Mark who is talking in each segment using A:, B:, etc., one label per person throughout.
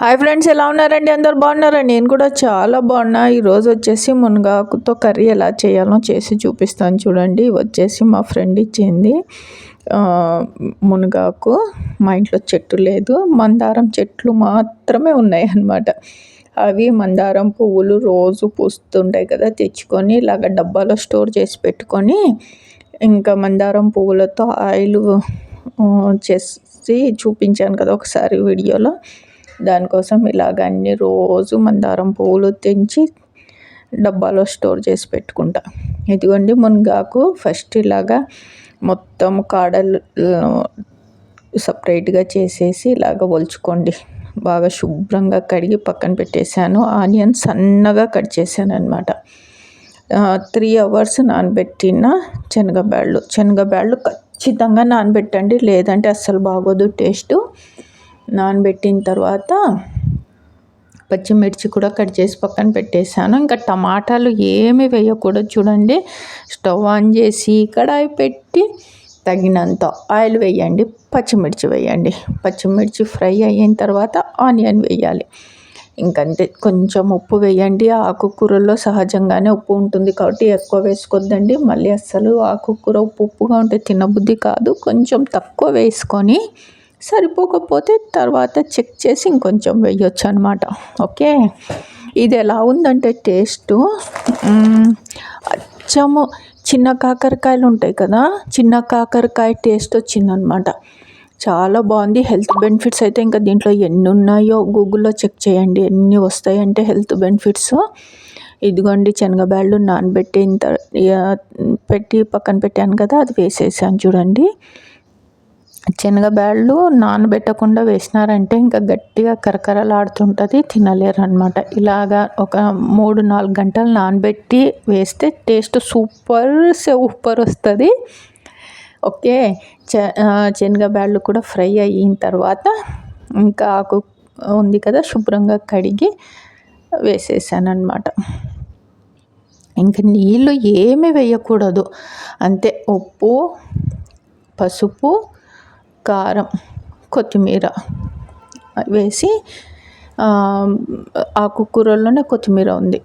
A: Hi friends ఎలా ఉన్నారండి? అందరు బాగున్నారా? నేను కూడా చాలా బాగున్నా. ఈరోజు వచ్చేసి మునగాకుతో కర్రీ ఎలా చేయాలో చేసి చూపిస్తాను చూడండి. వచ్చేసి మా ఫ్రెండ్ ఇచ్చింది మునగాకు. మా ఇంట్లో చెట్టు లేదు. మందారం చెట్లు మాత్రమే ఉన్నాయి అన్నమాట అవి మందారం పువ్వులు రోజు పూస్తుంటాయి కదా తెచ్చుకొని ఇలాగ డబ్బాలో స్టోర్ చేసి పెట్టుకొని ఇంకా మందారం పువ్వులతో ఆయిల్ చేసి చూపించాను కదా ఒకసారి వీడియోలో. దానికోసం ఇలాగ అన్ని రోజు మందారం పువ్వులు తెంచి డబ్బాలో స్టోర్ చేసి పెట్టుకుంటా. ఇదిగోండి మునగాకు ఫస్ట్ ఇలాగా మొత్తం కాడలు సపరేట్గా చేసేసి ఇలాగ ఒలుచుకోండి. బాగా శుభ్రంగా కడిగి పక్కన పెట్టేశాను. ఆనియన్ సన్నగా కట్ చేశాను అనమాట త్రీ అవర్స్ నానబెట్టిన శనగబ్యాళ్ళు. శనగబ్యాళ్ళు ఖచ్చితంగా నానబెట్టండి. లేదంటే అస్సలు బాగోదు టేస్టు. నానబెట్టిన తర్వాత పచ్చిమిర్చి కూడా కట్ చేసి పక్కన పెట్టేశాను. ఇంకా టమాటాలు ఏమి వేయకూడదు చూడండి. స్టవ్ ఆన్ చేసి కడాయి పెట్టి తగినంత ఆయిల్ వేయండి పచ్చిమిర్చి వేయండి. పచ్చిమిర్చి ఫ్రై అయిన తర్వాత ఆనియన్ వేయాలి. ఇంకంతే కొంచెం ఉప్పు వేయండి. ఆకుకూరల్లో సహజంగానే ఉప్పు ఉంటుంది కాబట్టి ఎక్కువ వేసుకోవద్దండి. మళ్ళీ అస్సలు ఆకుకూర ఉప్పు ఉప్పుగా ఉంటే తినబుద్ధి కాదు. కొంచెం తక్కువ వేసుకొని సరిపోకపోతే తర్వాత చెక్ చేసి ఇంకొంచెం వేయొచ్చు అనమాట ఓకే? ఇది ఎలా ఉందంటే టేస్ట్ అచ్చము చిన్న కాకరకాయలు ఉంటాయి కదా చిన్న కాకరకాయ టేస్ట్ వచ్చిందనమాట చాలా బాగుంది. హెల్త్ బెనిఫిట్స్ అయితే ఇంకా దీంట్లో ఎన్ని ఉన్నాయో గూగుల్లో చెక్ చేయండి. ఎన్ని వస్తాయంటే హెల్త్ బెనిఫిట్స్. ఇదిగోండి శనగబ్యాళ్ళు నానబెట్టిన పెట్టి పక్కన పెట్టాను కదా అది వేసేసాను చూడండి. శనగబ్యాళ్ళు నానబెట్టకుండా వేసినారంటే ఇంకా గట్టిగా కరకరలాడుతుంటుంది తినలేరు అనమాట ఇలాగా ఒక మూడు నాలుగు గంటలు నానబెట్టి వేస్తే టేస్ట్ సూపర్ సూపర్ వస్తుంది. ఓకే శనగబ్యాళ్ళు కూడా ఫ్రై అయిన తర్వాత ఇంకా ఆకు ఉంది కదా శుభ్రంగా కడిగి వేసేసాను అనమాట ఇంకా నీళ్ళు ఏమి వేయకూడదు. అంతే ఉప్పు పసుపు కారం కొత్తిమీర వేసి ఆకుకూరల్లోనే కొత్తిమీర ఉంది.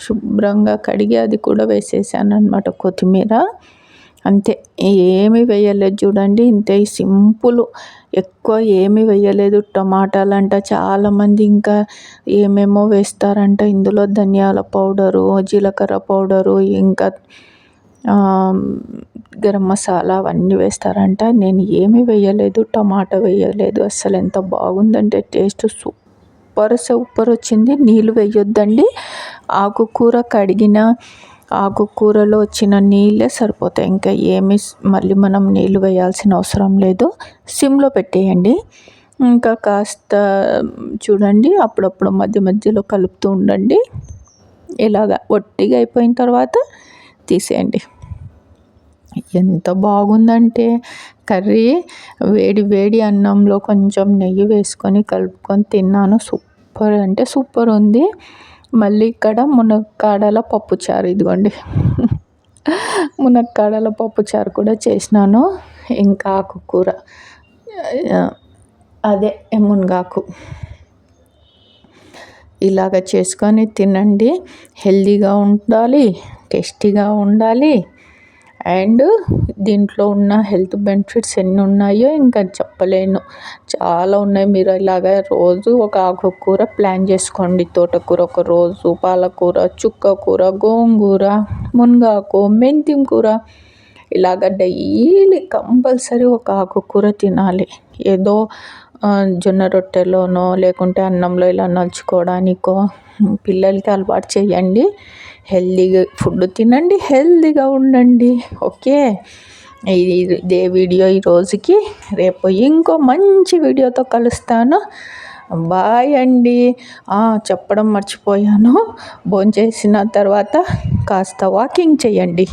A: శుభ్రంగా కడిగి అది కూడా వేసేసాను అనమాట కొత్తిమీర. అంతే ఏమి వేయలేదు చూడండి. ఇంతే సింపుల్. ఎక్కువ ఏమి వేయలేదు. టమాటాలు అంట చాలామంది ఇంకా ఏమేమో వేస్తారంట. ఇందులో ధనియాల పౌడరు జీలకర్ర పౌడరు ఇంకా గరం మసాలా అవన్నీ వేస్తారంట. నేను ఏమీ వేయలేదు టమాటా వేయలేదు. అసలు ఎంత బాగుందంటే టేస్ట్ సూపర్ సూపర్ వచ్చింది. నీళ్ళు వేయొద్దండి. ఆకుకూర కడిగిన ఆకుకూరలో వచ్చిన నీళ్ళే సరిపోతాయి. ఇంకా ఏమి మళ్ళీ మనం నీళ్ళు వేయాల్సిన అవసరం లేదు. సిమ్లో పెట్టేయండి. ఇంకా కాస్త చూడండి అప్పుడప్పుడు మధ్య మధ్యలో కలుపుతూ ఉండండి. ఇలాగా ఒట్టిగా అయిపోయిన తర్వాత తీసేయండి. ఎంత బాగుందంటే కర్రీ వేడి వేడి అన్నంలో కొంచెం నెయ్యి వేసుకొని కలుపుకొని తిన్నాను. సూపర్ అంటే సూపర్ ఉంది. మళ్ళీ ఇక్కడ మునక్కాడల పప్పుచారు ఇదిగోండి. మునక్కాడల పప్పుచారు కూడా చేసినాను. ఇంకా ఆకుకూర. అదే మునగాకు. ఇలాగ చేసుకొని తినండి. హెల్దీగా ఉండాలి టేస్టీగా ఉండాలి. అండ్ దీంట్లో ఉన్న హెల్త్ బెనిఫిట్స్ ఎన్ని ఉన్నాయో ఇంకా చెప్పలేను. చాలా ఉన్నాయి. మీరు ఇలాగ రోజు ఒక ఆకుకూర ప్లాన్ చేసుకోండి. తోటకూర ఒక రోజు పాలకూర చుక్కకూర గోంగూర మునగాకు మెంతిం కూర ఇలాగ డైలీ కంపల్సరీ ఒక ఆకుకూర తినాలి. ఏదో జొన్న రొట్టెలోనో లేకుంటే అన్నంలో ఇలా నలుచుకోవడానికో పిల్లలకి అలవాటు చేయండి. హెల్దీగా ఫుడ్ తినండి హెల్దీగా ఉండండి. ఓకే? ఇదే వీడియో ఈ రోజుకి. రేపు ఇంకో మంచి వీడియోతో కలుస్తాను. బాయ్ అండి. చెప్పడం మర్చిపోయాను. భోంచేసిన తర్వాత కాస్త వాకింగ్ చేయండి.